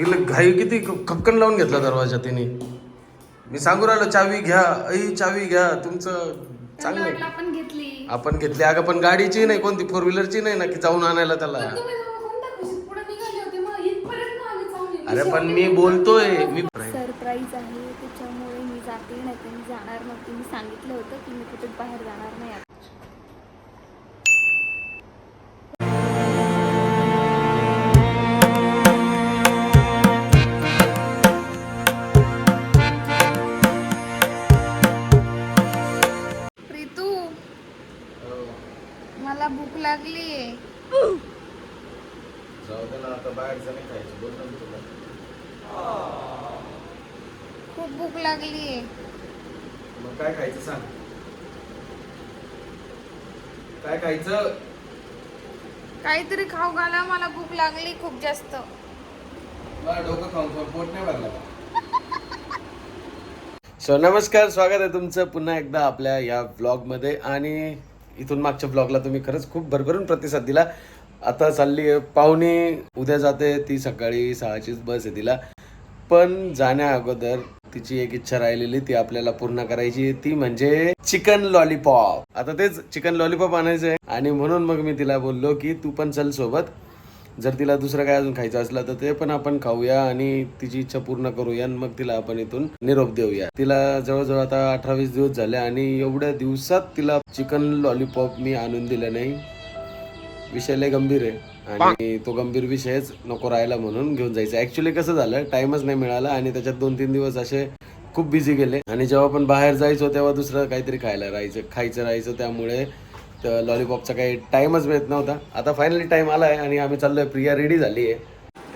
हिला घाई किती खपकन लावून घेतला दरवाजा तिने. मी सांगू राहिलो चावी घ्या. ऐ चावी घ्या. तुमचं चांगलं आहे. आपण घेतली. आपण घेतली. अगं पण गाडीची नाही कोणती फोर व्हीलरची नाही ना की जाऊन आणायला त्याला. पण तुम्ही जेव्हा कोणत्या खुशीत पुढे निघाले होते. मग इथपर्यंत आले चांगले अरे पण मी बोलतोय. मी सरप्राईज आहे. त्याच्यामुळे मी जाते नाही तर मी जाणार नव्हती. मी सांगितलं होतं की मी कुठे बाहेर जाणार नाही. आता. लागली. मग काय खायचं सांग. काय खायचं? काहीतरी खाऊ घाला मला भूक लागली खूप जास्त. मला डोकं खाऊन खाऊन पोट नाही भरला. सो नमस्कार स्वागत आहे तुमचं पुन्हा एकदा आपल्या या व्लॉगमध्ये आणि इथून मागच्या व्लॉगला तुम्ही खरंच खूप भरभरून प्रतिसाद दिला. आता चालली आहे पाहुणे उद्या जाते ती सकाळी सहाचीच बस आहे तिला. पण जाण्या अगोदर तिची एक इच्छा राहिलेली ती आपल्याला पूर्ण करायची ती म्हणजे चिकन लॉलीपॉप. आता तेच चिकन लॉलीपॉप आणायचं आहे आणि म्हणून मग मी तिला बोललो की तू पण चल सोबत. जर तिला दुसरं काय अजून खायचं असलं तर ते पण आपण खाऊया आणि तिची इच्छा पूर्ण करूया आणि मग तिला आपण इथून निरोप देऊया. तिला जवळजवळ आता अठरावीस दिवस झाले आणि एवढ्या दिवसात तिला चिकन लॉलीपॉप मी आणून दिलं नाही. विषय लय गंभीर आहे. आणि तो गंभीर विषयच नको राहायला म्हणून घेऊन जायचं. ऍक्च्युली कसं झालं टाइमच नाही मिळाला आणि त्याच्यात दोन तीन दिवस असे खूप बिझी गेले. आणि जेव्हा पण बाहेर जायचो तेव्हा दुसरं काहीतरी खायला राहायचं खायचं राहायचं. त्यामुळे लॉलीपॉपचा काही टाइमच मिळत नव्हता. आता फायनली टाइम आलाय आणि आम्ही चाललोय. प्रिया रेडी झाली आहे.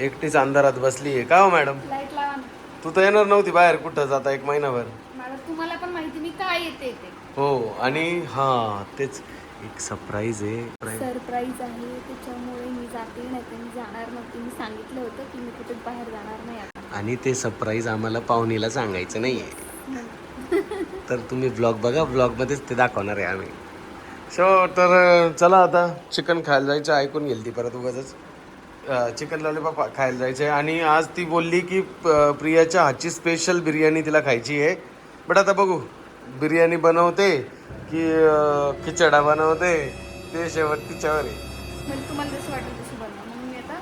एकटीच अंधारात बसली आहे. का हो मॅडम लाइट लावा ना. तू तर येणार नव्हती बाहेर कुठं जाता एक महिनाभर. मला तुम्हाला पण माहिती मी काय येते हो आणि हा तेच. एक सरप्राईज आहे. सरप्राईज आहे. त्याच्यामुळे मी जाते नाही तर मी जाणार नव्हती. मी सांगितलं होतं की मी कुठे बाहेर जाणार नाही आता. आणि ते सरप्राईज आम्हाला पाहुणीला सांगायचं नाहीये. तर तुम्ही ब्लॉग बघा. ब्लॉगमध्येच ते दाखवणार आहे आम्ही. सो तर चला आता. चिकन खायला जायचं ऐकून गेली ती परत उगाच चिकन लॉलीपॉप खायला जायचं आहे आणि आज ती बोलली की प- प्रियाच्या हातची स्पेशल बिर्याणी तिला खायची आहे. बट आता बघू. बिर्याणी बनवते. की खिचडा बनवते ते शेवट तिच्यावर आहे. म्हणजे तुम्हाला जसं वाटेल तशी बनवा. म्हणून मी आता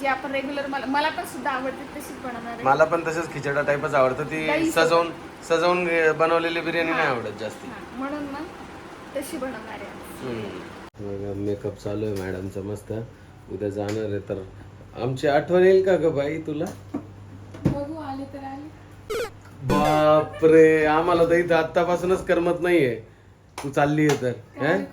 जे आपण रेग्युलर मला मला पण सुद्धा आवडते तशीच बनवणार. आहे मला पण तसंच खिचडा टाईपच आवडतं. ती सजवून सजवून बनवलेली बिर्याणी नाही आवडत जास्ती. हां, म्हणून मग तशी बनवणार आहे मेकअप चालू आहे मॅडमचा मस्त. उद्या जाणार आहे तर आमची आठवण येईल का ग बाई तुला? बघू आले तर आले. बापरे आम्हाला तर इथं आत्तापासूनच करमत नाहीये. तू चालली आहे तर?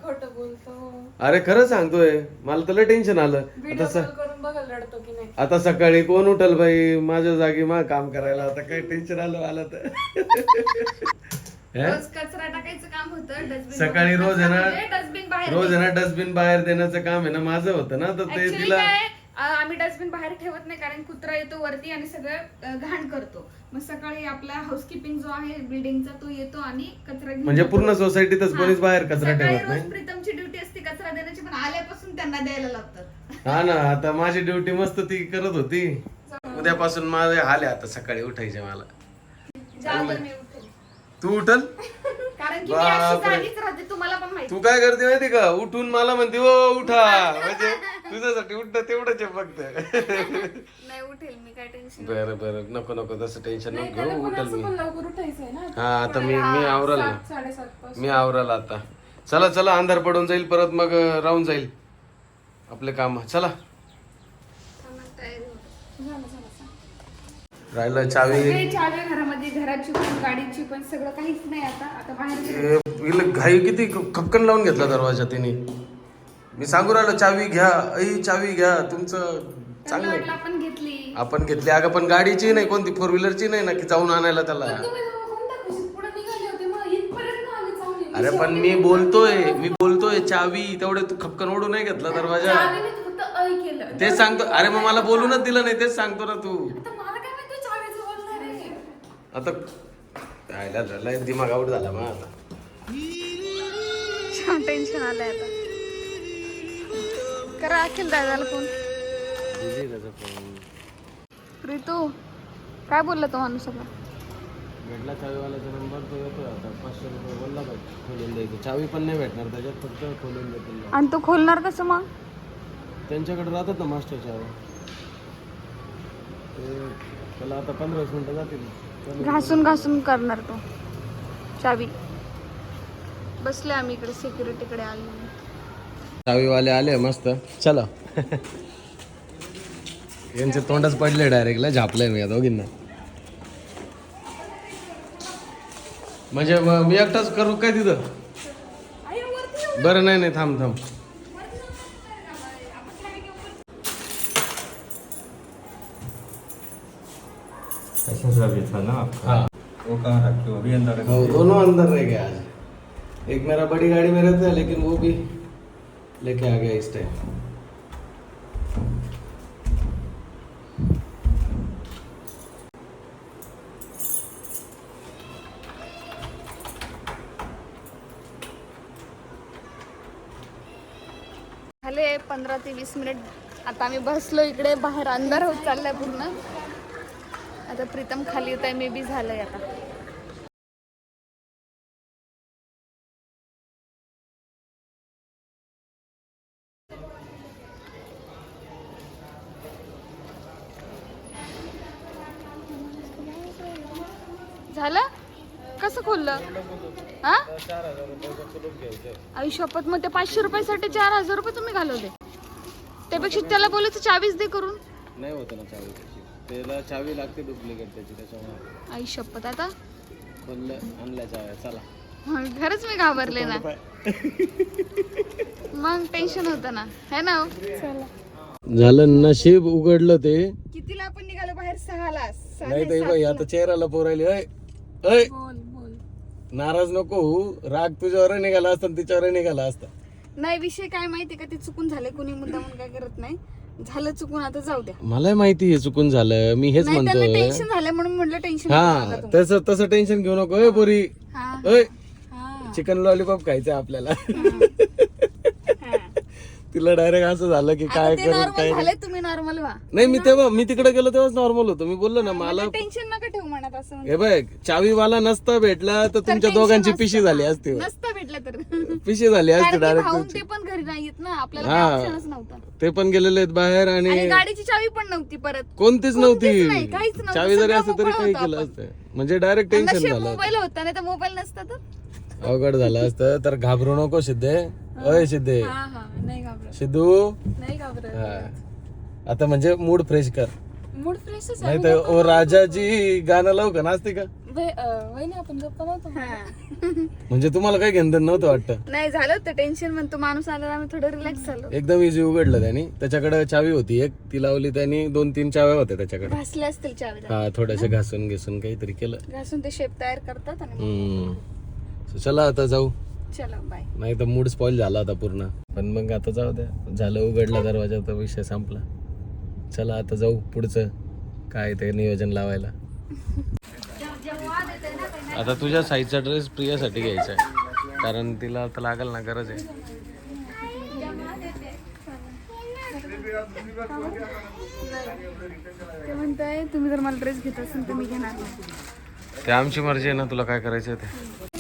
खोटं बोलतो? अरे खरं सांगतोय मला तर लय टेन्शन आलं. आता स- करून बघाल रडतो की नाही? आता सकाळी कोण उठल बाई? माझ्या जागी मा काम करायला आता काय टेन्शन आलं मला तर. हं? रोज कचरा टाकायचं काम होतं डस्टबिन सकाळी रोज आहे ना डस्टबिन बाहेर रोज आहे ना डस्टबिन बाहेर देण्याचं काम आहे ना माझं होतं ना तर ते Actually तिला काय आम्ही डस्टबिन बाहेर ठेवत नाही कारण कुत्रा येतो वरती आणि सगळं घाण करतो मग सकाळी आपला हाऊसकीपिंग जो आहे बिल्डिंगचा तो येतो आणि कचरा म्हणजे. पूर्ण सोसायटीतच. कोणीच बाहेर कचरा ठेवत नाही प्रीतमची ड्युटी असते कचरा देण्याची पण आल्यापासून त्यांना द्यायला लागतं हा ना आता माझी ड्युटी मस्त ती करत होती उद्यापासून माझे आहे आता सकाळी उठायचे मला. तू उठल कारण की मी अशी बापरे. जागीच राहते तुम्हाला पण माहिती. तू काय करते माहिती का? उठून मला म्हणते ओ उठा. म्हणजे तुझ्यासाठी उठणं तेवढंच आहे फक्त. नाही उठेल मी काय टेन्शन बरं बरं. नको नको तसं टेन्शन नको घेऊ उठल मी. लवकर उठायचंय ना. हा आता मी मी आवरल ना साडेसात पासून. मी आवरल आता. चला चला अंधार पडून जाईल परत मग अं, राहून जाईल. आपले काम चला. राहिलं चावी. चावी घरामध्ये घराची पण गाडीची पण सगळं काहीच नाही आता. आता बाहेर घाई किती खपकन लावून घेतला दरवाजा तिने. मी सांगू राहिलो चावी घ्या ऐ चावी घ्या तुमचं चांगलं आहे. आपण घेतली. आपण घेतली. अगं पण गाडीची नाही कोणती फोर व्हीलरची नाही ना की जाऊन आणायला त्याला. तुम्ही जेव्हा कोणत्या खुशीत पुढे निघाले होते मग इथपर्यंत आले चांगले अरे पण मी बोलतोय मी बोलतोय चावी तेवढे तू खपकन ओढून नाही घेतला दरवाजा चावीने तू फक्त ऐ केलं. तेच सांगतो. अरे मग मला बोलूनच दिलं नाही तेच सांगतो ना तू. आता मला काय माहिती तू चावीचं बोलणार आहे आता झालाय दिमाग आउट झाला मग आता. टेन्शन आलंय आता. करा अखिल दादाला फोन. प्रीतू काय बोलला तो माणूस सगळा भेटला चावीवाल्याचा नंबर तो येतो आता. पाचशे रुपये बोलला का खोलून द्यायचं. चावी पण नाही भेटणार त्याच्यात फक्त खोलून देतील. आणि तो खोलणार कसं मग? त्यांच्याकडे राहतात ना मास्टर चावी. त्याला आता पंधरा वीस मिनटं जातील. घासून घासून करणार तो. चावी. बसले आम्ही इकडे सिक्युरिटीकडे आलो. चावीवाले आले मस्त. चला. यांचे तोंडच पडले डायरेक्टला झापलंय मी या दोघींना. म्हणजे मग मी एकटाच करू काय तिथं? बरं नाही नाही थांब थांब. भी था ना आपका हाँ. वो कहाँ रखे वो भी अंदर वो दोनों अंदर रह गए आज। एक मेरा बड़ी गाड़ी में रहता है लेकिन वो भी लेके आ गया इस टाइम झाले पंधरा ते वीस मिनिट. आता आम्ही बसलो इकडे बाहेर अंधार होत चाललाय पूर्ण. आता प्रीतम खाली येत आहे मे बी झालंय आता. झालं? कसं खोललं? हा? आयुष्यापत मग ते पाचशे रुपयासाठी चार हजार रुपये तुम्ही घालवले. त्यापेक्षा त्याला बोलायचं चावीस दे करून. नाही होत ना चावी त्याला चावी लागते डुप्लिकेट त्याची त्याच्यामुळे. आयुष्यपत आता? खोललं आणल्या चाव्या चला. मग खरंच मी घाबरले ना. मग टेन्शन होतं ना है ना? हो? झालं नशीब उघडलं ते. कितीला आपण निघालो बाहेर? सहाला. नाही तर बाई आता चेहऱ्याला पोरायले अय अय बोल बोल. नाराज नको होऊ राग तुझ्यावर निघाला असता आणि तिच्यावर निघाला असता. नाही विषय काय माहितीये का? ते चुकून झाले कोणी मुद्दा म्हणून काय करत नाही. झालं चुकून आता जाऊ द्या. मला माहिती हे चुकून झालं. मी हेच नाही त्यांना म्हणतोय. टेन्शन झालं म्हणून म्हटलं टेन्शन हा तसं तसं टेन्शन घेऊ नको. अय पोरी. हा. हा. चिकन लॉलीपॉप खायचं आपल्याला. तिला डायरेक्ट असं झालं की काय ते करू नॉर्मल काय झाले तुम्ही नॉर्मल व्हा नाही मी तेव्हा मी तिकडे गेलो तेव्हाच नॉर्मल होतो मी बोललो ना मला टेन्शन नका ठेवू मनात असं म्हणजे. हे बघ चावीवाला नसता भेटला तर तुमच्या tension दोघांची असतं. पिशी झाली असती. नसतं भेटलं तर पिशी झाली असती कारण की डायरेक्ट भाऊन ते पण घरी नाही येत ना आपल्याला हा. काही optionच नव्हता ते पण गेलेले आहेत बाहेर आणि आणि गाडीची चावी पण नव्हती परत कोणतीच नव्हती नाही, काहीच नव्हतं. चावी जरी सगळं असतं तरी मोकळं काही होतं केलं आपण. असतं म्हणजे डायरेक्ट टेन्शन नशीब झालं मोबाईल होता नाही तर मोबाईल नसता तर अवघड झालं असतं तर घाबरू नको सिद्धे. अय सिद्धे. हा हा. नाही घाबरत. सिद्धू? नाही घाबरत. हा. आता म्हणजे मूड फ्रेश कर. मूड फ्रेशच नाही तर ओ राजाजी गाणं लावू का? नाचते का? वहिनी आपण गप्पा नव्हतो म्हणजे तुम्हाला काही घेणं नव्हतं वाटतं? नाही झालं होतं टेन्शन म्हणतो माणूस आला आम्ही थोडं रिलॅक्स झालो. एकदम इझी उघडलं त्यांनी. त्याच्याकडे चावी होती. एक ती लावली त्यांनी दोन तीन चाव्या होत्या त्याच्याकडे. घासले असतील चावी. हा थोड्याशा घासून घिसून काहीतरी केलं. घासून ते शेप तयार करतात आणि हम्म. So, चला आता जाऊ. चलो बाय नाही तर मूड स्पॉइल झाला आता पूर्ण. पण मग आता जाऊ द्या. झालं उघडला दरवाजा तर विषय संपला. चला आता जाऊ पुढचं. काय ते नियोजन लावायला. आता तुझ्या साईजचा ड्रेस प्रियासाठी घ्यायचा आहे. कारण तिला आता लागल ना गरज आहे. ते म्हणताय तुम्ही जर मला ड्रेस घेत असेल तर मी घेणार. नाही. ते आमची मर्जी आहे ना तुला काय करायचं? ती.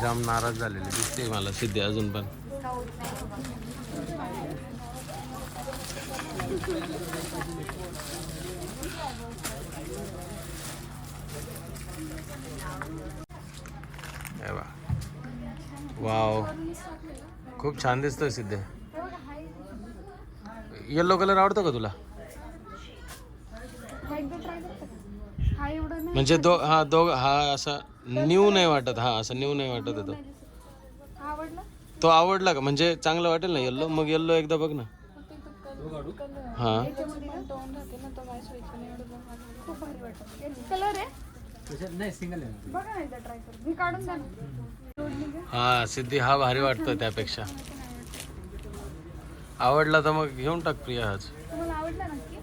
जाम नाराज झालेली दिसते मला सिद्धी अजून पण. वाव. खूप छान दिसतोय सिद्धे. येल्लो कलर आवडतो का तुला? नाही म्हणजे दो हा दो हा असा न्यू नाही वाटत हा असं न्यू नाही वाटत आहे तो. आवडला तो आवडला का? म्हणजे चांगला वाटेल ना येल्लो मग येल्लो एकदा बघ ना. हा. खूप भारी वाटत कलर आहे. बघा एकदा ट्राय करून. मी काढून. हा सिद्धी हा भारी वाटतो त्यापेक्षा. आवडला तर मग घेऊन टाक प्रिया हाच. तुम्हाला आवडला नक्की?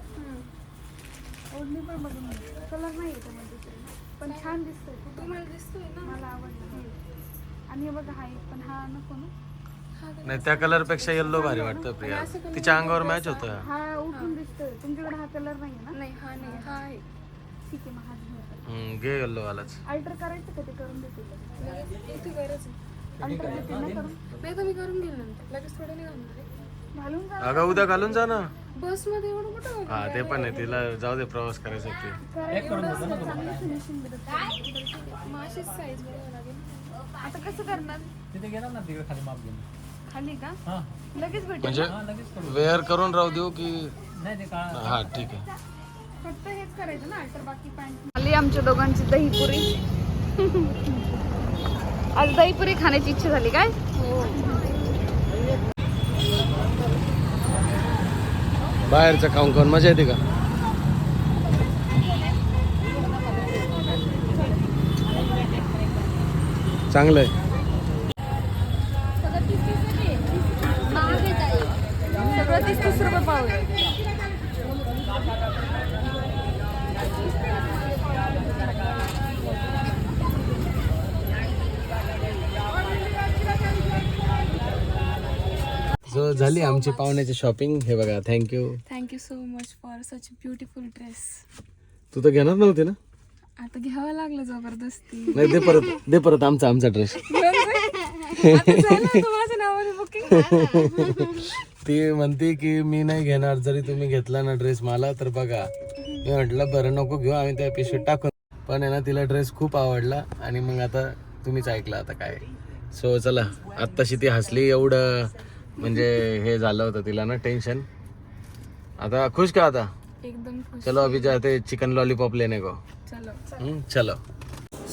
ओढणी पण बघून कलर नाही आहे त्यामध्ये दुसरे. पण छान दिसतोय. तुम्हाला दिसतोय ना? मला आवडलं. आणि हे बघा हा एक पण हा नको ना. हा का? नाही त्या कलरपेक्षा येल्लो भारी वाटतं प्रिया. तिच्या अंगावर मॅच होतं. हा उठून दिसतोय. तुमच्याकडे हा कलर नाही ना? नाही हा नाही हा. आहे. ठीक आहे मग घे येल्लो वालाच. अल्टर करायचं का ते करून देते गरज आहे. अल्टर देते ना करून? नाही तर मी करून घेईल नंतर. लगेच थोडं नाही घालणार आहे. घालून जा. अगं उद्या घालून जा ना. बसमध्ये एवढं कुठं हा ते पण आहे तिला जाऊ दे प्रवास करायसाठी चांगली फिनिशिंग देतात. माशीच साईज बघावं लागेल. आता कसं करणार? तिथे गेला ना तिकडे खाली माप घेऊन. खाली का? हा. लगेच भेटेल. म्हणजे हा लगेच करू वेअर करून राहू देऊ की नाही ते काळा हा ठीक आहे. फक्त हेच करायचं ना अल्टर बाकी पॅन्ट आली आमच्या दोघांची दहीपुरी. आज दहीपुरी खाण्याची इच्छा झाली काय? बाहेरचं खाऊन खाऊन मजा येते का? चांगलं आहे सगळं तीस तीस रुपये पाव आहे. जो झाली आमची पाहुण्याची शॉपिंग हे बघा thank you thank you so much for such beautiful dress तू तर घेणार नव्हती ना? आता घ्यावं लागलं जबरदस्ती. नाही दे परत दे परत आमचा आमचा ड्रेस नावाने बुकिंग ती म्हणते की मी नाही घेणार जरी तुम्ही घेतला ना ड्रेस मला तर बघा. मी म्हटलं बरं नको घेऊ आम्ही त्या पिशवीत टाकून. पण आहे ना तिला ड्रेस खूप आवडला आणि मग आता तुम्हीच ऐकलं आता काय. सो चला आत्ताशी ती हसली एवढं. म्हणजे हे झालं होतं तिला ना टेन्शन आता खुश का आता? एकदम खुश. चलो अभी जाते चिकन लॉलीपॉप लेने को. चलो. हम्म, चलो.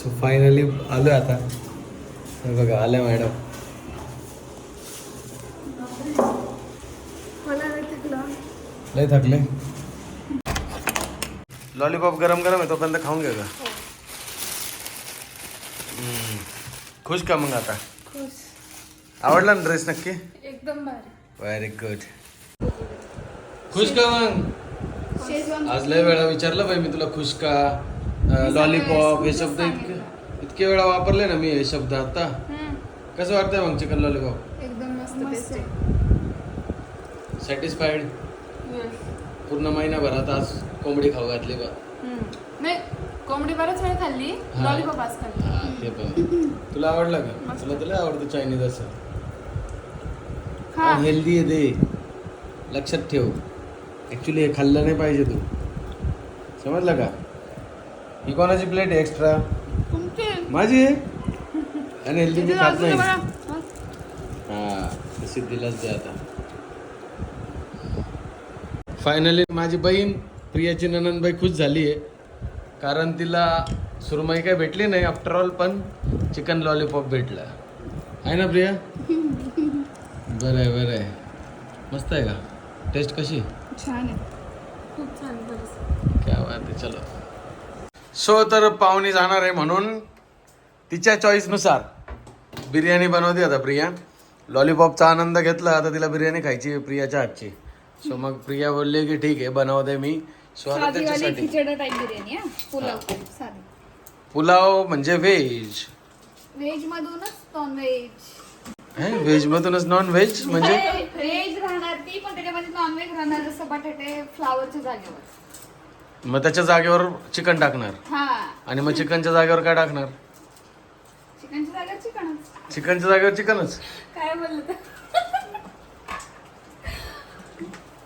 सो फायनली आलो आता. हे बघा आल्या मॅडम लय थकले? लॉलीपॉप गरम गरम आहे तोपर्यंत खाऊन घे का हम्म. खुश का मग आता? आवडला ना ड्रेस नक्की? एकदम भारी. व्हेरी गुड खुश का मग? आज लय वेळा विचारलं बाई मी तुला खुश का? लॉलीपॉप हे शब्द इतके इतके वेळा वापरले ना मी हे शब्द आता. कसं वाटतंय मग चिकन लॉलीपॉप एकदम मस्त टेस्ट सॅटिस्फाईड पूर्ण महिनाभरात आज कोंबडी खाऊ घातली बा. नाही कोंबडी बराच वेळ खाल्ली. लॉलीपॉप आज खाल्ली. तुला आवडलं का? तुला तुला आवडतं चायनीज असं. हेल्दी आहे ते. लक्षात ठेव. ऍक्च्युली हे खाल्लं नाही पाहिजे तू. समजलं का? ही कोणाची प्लेट आहे एक्स्ट्रा माझी आहे? आणि हेल्दी मी खात नाही. हा. तशी दिलाच दे आता. फायनली माझी बहीण प्रियाची ननंदबाई खुश झाली आहे. कारण तिला सुरमई काय भेटली नाही आफ्टर ऑल पण चिकन लॉलीपॉप भेटलं. आहे ना प्रिया? बरं आहे बरं आहे. मस्त आहे का? टेस्ट कशी? छान आहे. खूप छान क्या बात आहे चलो. सो तर पाहुणी जाणार आहे म्हणून तिच्या चॉईसनुसार बिर्याणी बनवते आता प्रिया. लॉलीपॉपचा आनंद घेतला आता तिला बिर्याणी खायची प्रियाच्या हातची. सो मग प्रिया बोलली की ठीक आहे बनवते मी. सो आता त्याच्यासाठी पुलाव म्हणजे व्हेज व्हेज मधूनच नॉन व्हेज व्हेज मधूनच नॉन व्हेज म्हणजे व्हेज राहणार ती पण त्याच्यामध्ये नॉन व्हेज राहणार जसं बटाटे फ्लावरच्या जागेवर. मग त्याच्या जागेवर चिकन टाकणार? हा. आणि मग चिकनच्या जागेवर काय टाकणार? चिकनच्या जागेवर चिकनच चिकनच्या जागेवर चिकनच काय बोललं तर?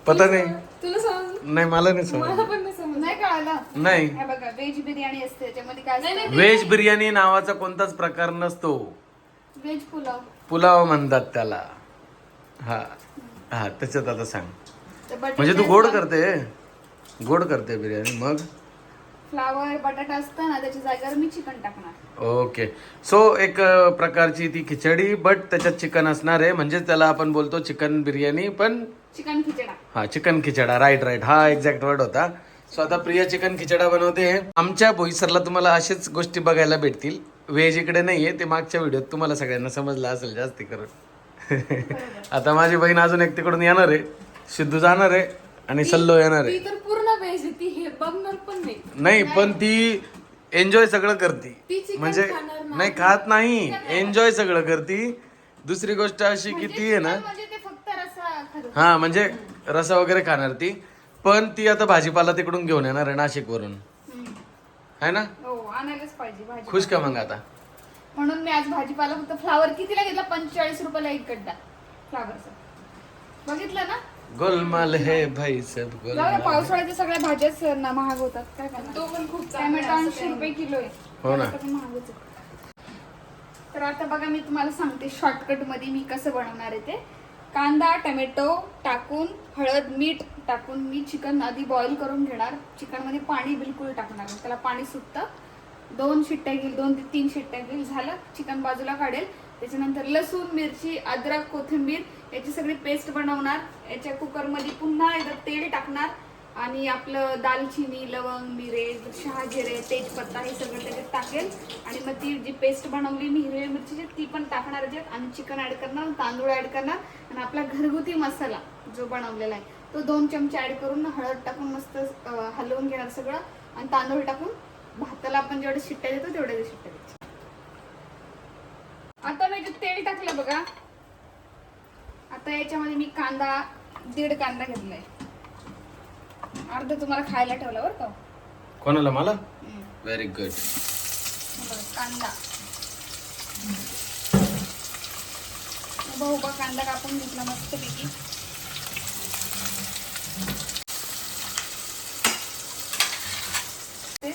पता नाही. तुला समजलं नाही मला नाही समज. मला पण नाही समजलं नाही कळालं. नाही. हे बघा व्हेज बिर्याणी असते त्याच्यामध्ये काय व्हेज बिर्याणी नावाचा कोणताच प्रकार नसतो. व्हेज पुलाव. पुलाव म्हणतात त्याला. हा हा त्याच्यात आता सांग. म्हणजे तू गोड करते. गोड करते बिर्याणी. मग? फ्लावर बटाटा असतं ना त्याच्या जागेवर मी चिकन टाकणार. ओके. सो एक प्रकारची ती खिचडी बट त्याच्यात चिकन असणार आहे. म्हणजे त्याला आपण बोलतो चिकन बिर्याणी पण चिकन खिचडा. हा चिकन खिचडा. राईट राईट हा एक्झॅक्ट वर्ड होता. सो आता प्रिया चिकन खिचडा बनवते. आमच्या बोईसरला तुम्हाला असेच गोष्टी बघायला भेटतील. व्हेज इकडे नाहीये ते मागच्या व्हिडिओत तुम्हाला सगळ्यांना समजलं असेल जास्ती करून. आता माझी बहीण अजून एक तिकडून येणार आहे. सिद्धू जाणार आहे आणि सल्लो येणार आहे. तर पूर्ण व्हेज आहे ती हे बघणार पण नाही. नाही पण ती एन्जॉय सगळं करती. म्हणजे नाही. नाही खात नाही. एन्जॉय सगळं करती. दुसरी गोष्ट अशी की ती आहे ना म्हणजे हा म्हणजे रसा वगैरे खाणार ती. पण ती आता भाजीपाला तिकडून घेऊन येणार आहे नाशिक वरून है ना? आणायलाच पाहिजे भाजी खुश का मग आता? म्हणून मी आज भाजीपाला फक्त फ्लावर कितीला घेतला? पंचेचाळीस रुपयाला एक गड्डा फ्लावरचा. बघितलं ना? गोलमाल है भाई सब जाऊ दे, गोलमाल पावसाळ्याच्या सगळ्या भाज्याच ना महाग होतात. काय करणार? तो पण खूप चांगला टॅमॅटो आहे, असं ऐंशी काही रुपये किलो आहे. हो ना. टॅमॅटो पण महागच आहे. तर आता बघा मी तुम्हाला सांगते शॉर्टकटमध्ये मी कसं बनवणार आहे ते. कांदा टोमॅटो टाकून हळद मीठ टाकून मी चिकन आधी बॉईल करून घेणार. चिकनमध्ये पाणी बिलकुल टाकणार नाही. त्याला पाणी सुटतं. दोन शिट्ट्या घेईल दोन ते तीन शिट्ट्या घेईल झालं चिकन बाजूला काढेल. त्याच्यानंतर लसूण मिरची अद्रक कोथिंबीर याची सगळी पेस्ट बनवणार. याच्या कुकरमध्ये पुन्हा एकदा तेल टाकणार. आणि आपलं दालचिनी लवंग मिरे शहाजिरे तेजपत्ता हे सगळं त्याच्यात टाकेल. आणि मग ती जी पेस्ट बनवली मी हिरवी मिरचीची ती पण टाकणार याच्यात आणि चिकन ॲड करणार तांदूळ ॲड करणार. आणि आपला घरगुती मसाला जो बनवलेला आहे तो दोन चमचे ॲड करून हळद टाकून मस्त हलवून घेणार सगळं. आणि तांदूळ टाकून भाताला आपण जेवढे शिट्ट्या देतो तेवढे शिट्ट्या द्यायचे आता मी जे तेल टाकलं बघा. आता याच्यामध्ये मी कांदा दीड कांदा घेतलाय. अर्ध तुम्हाला खायला ठेवला बरं का? कोणाला? मला. व्हेरी गुड कांदा. उभा उभा कांदा कापून घेतला मस्तपैकी. ते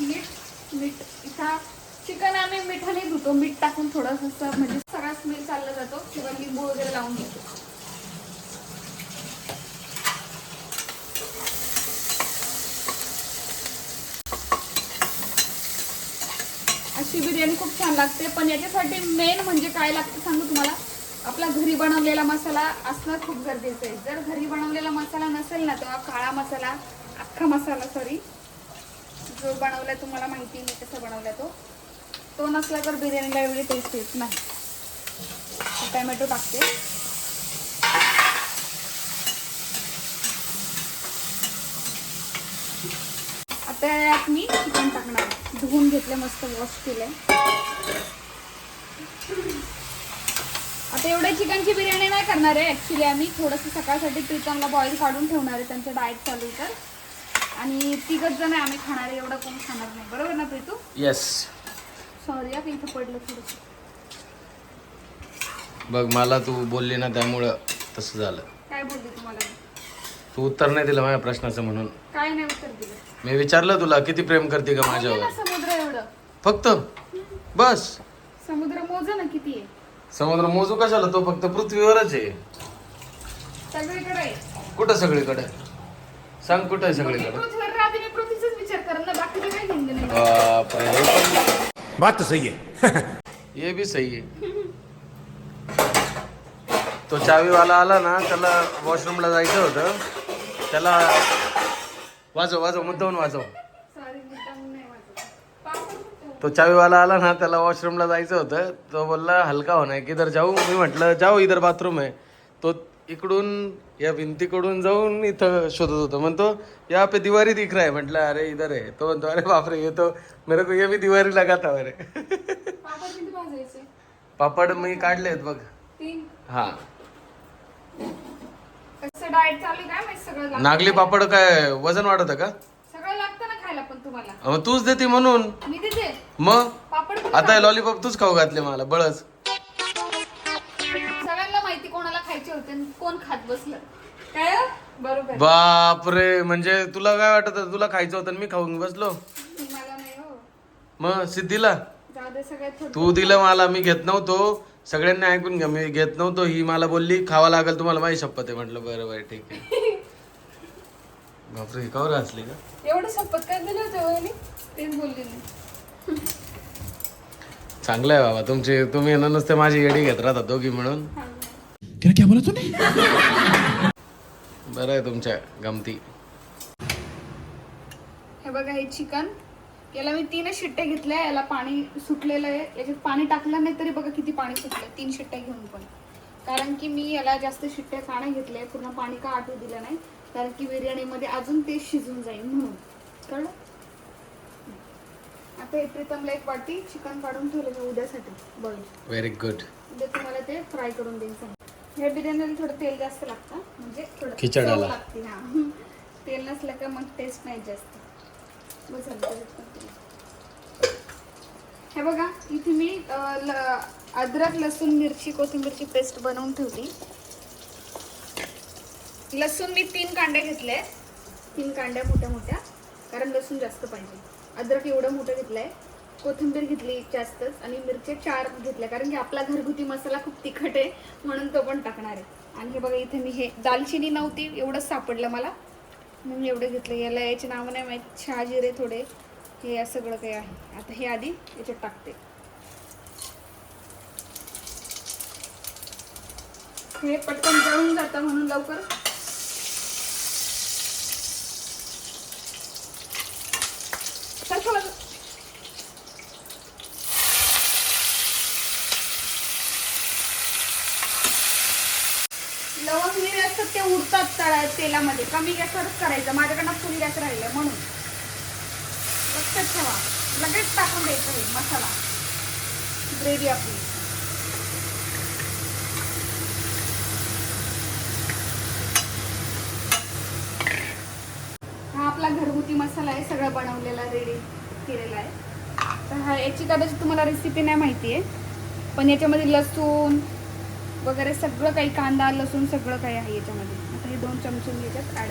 मीठ मीठ इथं चिकन आम्ही मिठाने धुतो मीठ टाकून थोडंसं असं म्हणजे सगळा स्मेल चालला जातो किंवा लिंबू वगैरे लावून घेतो. अशी बिर्याणी खूप छान लागते पण याच्यासाठी मेन म्हणजे काय लागतं सांगू तुम्हाला? आपला घरी बनवलेला मसाला असणं खूप गरजेचं आहे. जर घरी बनवलेला मसाला नसेल ना तेव्हा काळा मसाला अख्खा मसाला सॉरी जो बनवलाय तुम्हाला माहिती आहे कसा बनवलाय तो. तो नसला तर बिर्याणीला एवढी टेस्ट येत नाही. टॅमॅटो टाकते. आता यात मी चिकन टाकणार धुवून घेतलं मस्त वॉश केलं आता एवढ्या चिकनची बिर्याणी नाही करणार आहे. ऍक्च्युली आम्ही थोडंसं सकाळसाठी प्रीतमला बॉईल काढून ठेवणार आहे त्यांचं डाएट चालू आहे तर. आणि तिघच जण आम्ही खाणार आहे एवढं कोण खाणार नाही. बरोबर ना प्रीतू? येस सॉरी आता इथं पडलं थोडंसं. बघ मला तू बोलली ना त्यामुळं तसं झालं. काय बोलली तुम्हाला? तू उत्तर नाही दिलं माझ्या प्रश्नाचं म्हणून. काय नाही उत्तर दिलं. मी विचारलं तुला किती प्रेम करते का मोजा माझ्यावर? ना समुद्र एवढं. फक्त? बस. समुद्र मोजा ना किती आहे. समुद्र मोजू कशाला? तो फक्त पृथ्वीवरच आहे. सगळीकडे आहे. कुठं सगळीकडे? सांग कुठं आहे मी सगळीकडे? पृथ्वीवर राहते मी पृथ्वीचाच विचार करत ना बाकीचं काय घेणं नाही. मला. बापरे हे पण बात तो सही है। ये भी सही आहे तो चावीवाला आला ना त्याला वॉशरूमला जायचं होतं. त्याला वाजव वाजव मुद्दाहून वाजव? तो चावीवाला आला ना त्याला वॉशरूमला जायचं होतं. तो बोलला हलका होणार किधर जाऊ? मी म्हटलं जाऊ इधर बाथरूम आहे. तो इकडून या भिंतीकडून जाऊन इथं शोधत होतो. म्हणतो या पे दिवारी दिख रहा है म्हटलं अरे इधर आहे. तो म्हणतो अरे बापरे ये तो मेरे को ये भी दिवारी लगाता अरे पापड मी काढलेत बघ. तीन? हा. नागली पापड काय वजन वाढत का? तूच देते म्हणून. मग? आता लॉलीपॉप तूच खाऊ घातले मला बळच. आणि कोण खात बसलं? काय हो? बरोबर. बापरे म्हणजे तुला काय वाटत होतं? तुला खायचं होतं आणि मी खाऊन बसलो. मला नाही हो. मग सिद्धीला? जाऊ दे सगळ्यात थोडं तू दिलं मला मी घेत नव्हतो. सगळ्यांनी ऐकून घ्या मी घेत नव्हतो. ही मला बोलली खावा लागेल तुम्हाला माझी शपथ आहे. म्हटलं बरं बरं ठीक आहे. बापरे कावर असली का? एवढं शपथ काय दिले होते वहिनी? तेच बोलली मी. चांगलं आहे बाबा तुमची तुम्ही ना नुसते माझी येडी घेत राहता दोघी म्हणून. क्या क्या बोला तूने? बरं आहे तुमच्या गमती. हे बघा हे चिकन. याला मी तीनच शिट्ट्या घेतल्या याला पाणी सुटलेलं आहे. याच्यात पाणी टाकलं नाही तरी बघा किती पाणी सुटलं तीन शिट्ट्या घेऊन पण. कारण की मी याला जास्त शिट्ट्या का नाही घेतल्या पूर्ण पाणी का आटू दिलं नाही? कारण की बिर्याणीमध्ये अजून ते शिजून जाईल म्हणून. कळलं? आता हे प्रीतमला एक वाटी चिकन काढून ठेवलं मी उद्यासाठी. बॉईल व्हेरी गुड उद्या तुम्हाला ते फ्राय करून देईन. सांग हे बिर्याणीला थोडं तेल जास्त लागतं. म्हणजे थोडं खिचडाला. चव लागते हा. तेल नसलं का मग टेस्ट नाही जास्त. बस तेल. हे बघा इथे मी अं, ल- अद्रक लसूण मिरची कोथिंबीरची पेस्ट बनवून ठेवली. लसूण मी तीन कांड्या घेतले तीन कांड्या मोठ्या मोठ्या कारण लसूण जास्त पाहिजे. अद्रक एवढं मोठं घेतलंय. कोथिंबीर घेतली जास्तच आणि मिरच्या चार घेतल्या कारण की आपला घरगुती मसाला खूप तिखट आहे म्हणून तो पण टाकणार आहे. आणि हे बघा इथे मी हे दालचिनी नव्हती एवढंच सापडलं मला. मी एवढं घेतलं याला याचे नावं नाही माहीत शहाजिरे थोडे हे या सगळं काही आहे. आता हे आधी याच्यात टाकते. हे पटकन जळून जातं म्हणून लवकर सारखं वाजव. लवंग मिरी असतात ते उडतात तळा तेलामध्ये कमी गॅसवरच करायचं. माझ्याकडनं फुल गॅस राहिलं म्हणून. लक्षात ठेवा. लगेच टाकून द्यायचं हे मसाला. ग्रेव्ही आपली. हा आपला घरगुती मसाला आहे. सगळं बनवलेला रेडी केलेला आहे. तर हा याची कदाचित तुम्हाला रेसिपी नाही माहिती आहे. पण याच्यामध्ये लसूण वगैरे सगळं काही कांदा लसूण सगळं काही आहे याच्यामध्ये. हे दोन चमचे मी याच्यात ॲड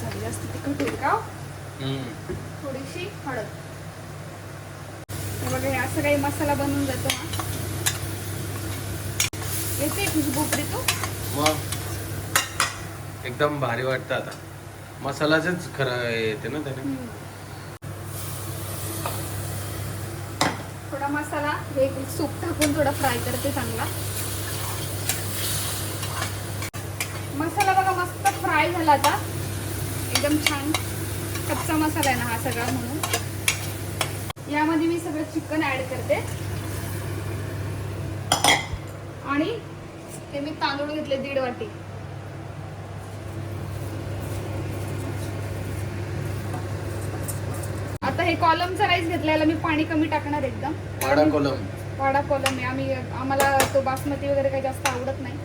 झाली जास्त तिखट होईल का? थोडीशी हळद. बघा हे असं काही मसाला बनवून जातो हा. येते खुशबू तू मग? एकदम भारी वाटतं आता. मसालाचंच खरं येते ना त्याने. थोडा मसाला हे सूप टाकून थोडा फ्राय करते चांगला मसाला बघा मस्त फ्राय झाला आता. एकदम छान कच्चा मसाला आहे ना हा सगळा म्हणून. यामध्ये मी सगळं चिकन ऍड करते. आणि ते मी तांदूळ घेतले दीड वाटी. आता हे कॉलमचा राईस घेतलेला मी पाणी कमी टाकणार एकदम. वाडा कोलम वाडा कॉलम आहे. आम्ही आम्हाला तो बासमती वगैरे काही जास्त आवडत नाही.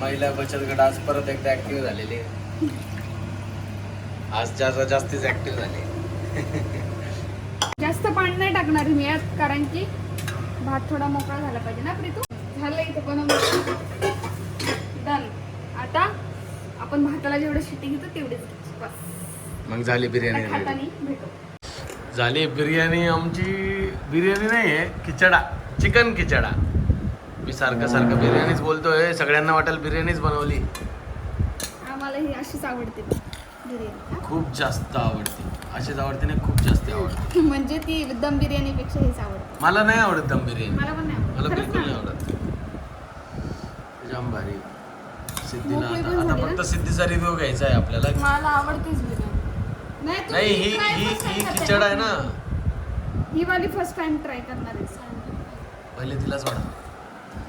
महिला बचत गट आज परत एकदा ऍक्टिव्ह झालेली. आहे. आज जरा जास्तीच ऍक्टिव्ह झाली. जास्त पाणी नाही टाकणार मी यात कारण की भात थोडा मोकळा झाला पाहिजे ना प्रीतू? झालं इथे बनवून. डन आता आपण भाताला जेवढं शिट्टी घेतो तेवढेच. बस. मग झाली बिर्याणी भेटू. झाली बिर्याणी आमची बिर्याणी नाही आहे खिचडा. चिकन खिचडा. मी सारखं सारखं बिर्याणीच बोलतोय सगळ्यांना वाटेल बिर्याणीच बनवली. आम्हाला ही अशीच आवडते बिर्याणी? खूप जास्त आवडते. अशीच आवडते नाही खूप जास्त आवडते. म्हणजे ती दम बिर्याणीपेक्षा हीच आवडते. मला नाही आवडत दम बिर्याणी. मला पण नाही मला बिलकुल नाही आवडत. जाम भारी सिद्धीला आता फक्त ना? सिद्धीचा रिव्ह्यू घ्यायचा आहे आपल्याला. मला आवडतेच बिर्याणी. नाही ही ही ही खिचड आहे ना ही वाली फर्स्ट टाइम ट्राय करणार आहे. पहिले तिलाच वाढ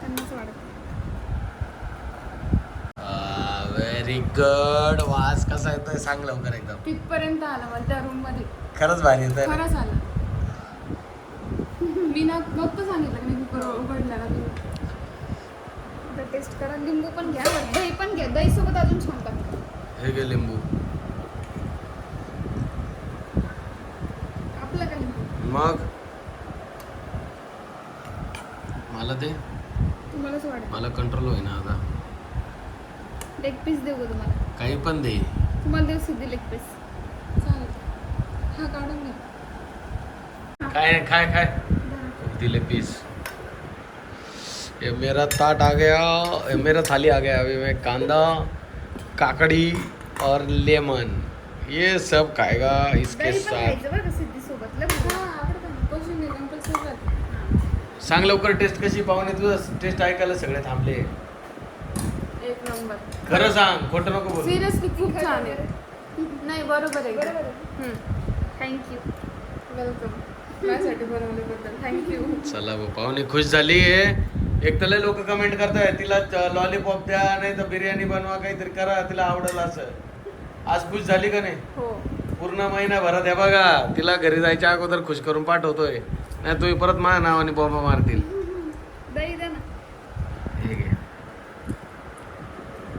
त्यांनाच व्हेरी गुड वास कसा येतोय सांग लवकर एकदम तिथपर्यंत आला मला त्या रूममध्ये. खरंच भारी येतोय? खरंच आला. मी ना नव्हतं सांगितलं की मी कुकर उघडलेला तुम्ही टेस्ट करा लिंबू पण घ्या. दही पण घ्या. दही सोबत अजून छान लागतं हे घे लिंबू. आपलं का लिंबू? मग? मला ते मला कंट्रोल होईना आता. लेग पीस देऊ का तुम्हाला? काही पण दे. तुम्हाला देऊ सिद्धी लेग पीस चालेल. हा काढून घे. काय खाय खाय दिले पीस ये मेरा ताट आ गया ये मेरा थाली आ गया अभी मैं कांदा काकड़ी और लेमन. ये सब खाएगा इसके दही पण साथ. खायचं बरं. का सिद्धी सोबत लय भारी. हा आवडतं ना कशी नाही कंपल्सरी सांग लवकर टेस्ट कशी? पाहुणे तुझं टेस्ट ऐकायला सगळे थांबले. एक नंबर. खरं सांग खोटं नको बोल. सिरियसली खूप छान आहे. नाही बरोबर आहे. बरोबर आहे. थँक्यू वेलकम माझ्यासाठी बनवल्याबद्दल थँक्यू चला भाऊ पाहुणे खुश झाली आहे. एक तर लय लोक कमेंट करताय तिला लॉलीपॉप द्या नाही तर बिर्याणी बनवा काहीतरी करा तिला आवडेल असं. आज खुश झाली का नाही? हो. पूर्ण महिनाभरात हे बघा तिला घरी जायच्या अगोदर खुश करून पाठवतोय. नाही तुम्ही परत माझ्या नावाने बॉम्बा मारतील. दही दे ना. हे घे.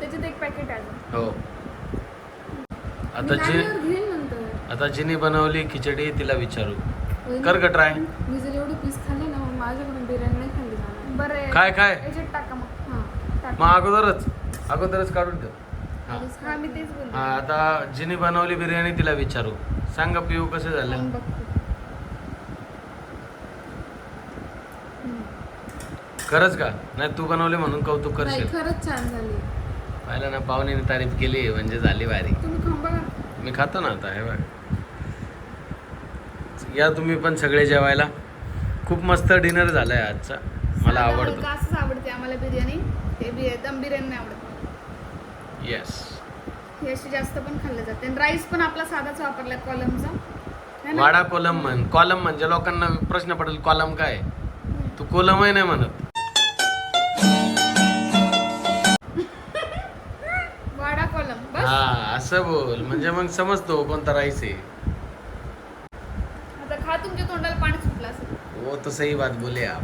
त्याच्यात एक पॅकेट आहे हो. आता जी लागल्यावर घेईन नंतर. आता जिने बनवली खिचडी तिला विचारू. कर ग ट्राय मी जर एवढे पीस खाल्ले ना मग माझ्याकडून बिर्याणी नाही खाल्ली जाणार. बरं आहे. काय काय? याच्यात टाका मग. हां टाक. मग अगोदरच अगोदरच काढून ठेव. हा. हा मी तेच बोलते. हा, आता जिने बनवली बिर्याणी तिला विचारू. सांग पिऊ कसं झालं? बघते. खरंच का? नाही तू बनवले म्हणून कौतुक नाही करशील. खरंच छान झाली. पाहिलं ना पाहुणीने तारीफ केली म्हणजे झाली भारी. तुम्ही खाऊन बघा. मी खातो ना आता हे बघ. या तुम्ही पण सगळे जेवायला. खूप मस्त डिनर झालाय आजचा. मला साधा आवडतो. हलका असंच आवडते आम्हाला बिर्याणी. हे बी दम बिर्याणी नाही आवडत येस हे अशी जास्त पण खाल्ले जाते. आणि राईस पण आपला साधाच वापरला कॉलमचा? वाडा कोलम म्हण कॉलम म्हणजे लोकांना प्रश्न पडेल कॉलम काय? तू कोलमही नाही म्हणत. असं बोल. म्हणजे मग समजतो कोणता राईस आहे. आता खा तुमच्या तोंडाला पाणी सुटलं असेल. वो तो सही बात बोले आप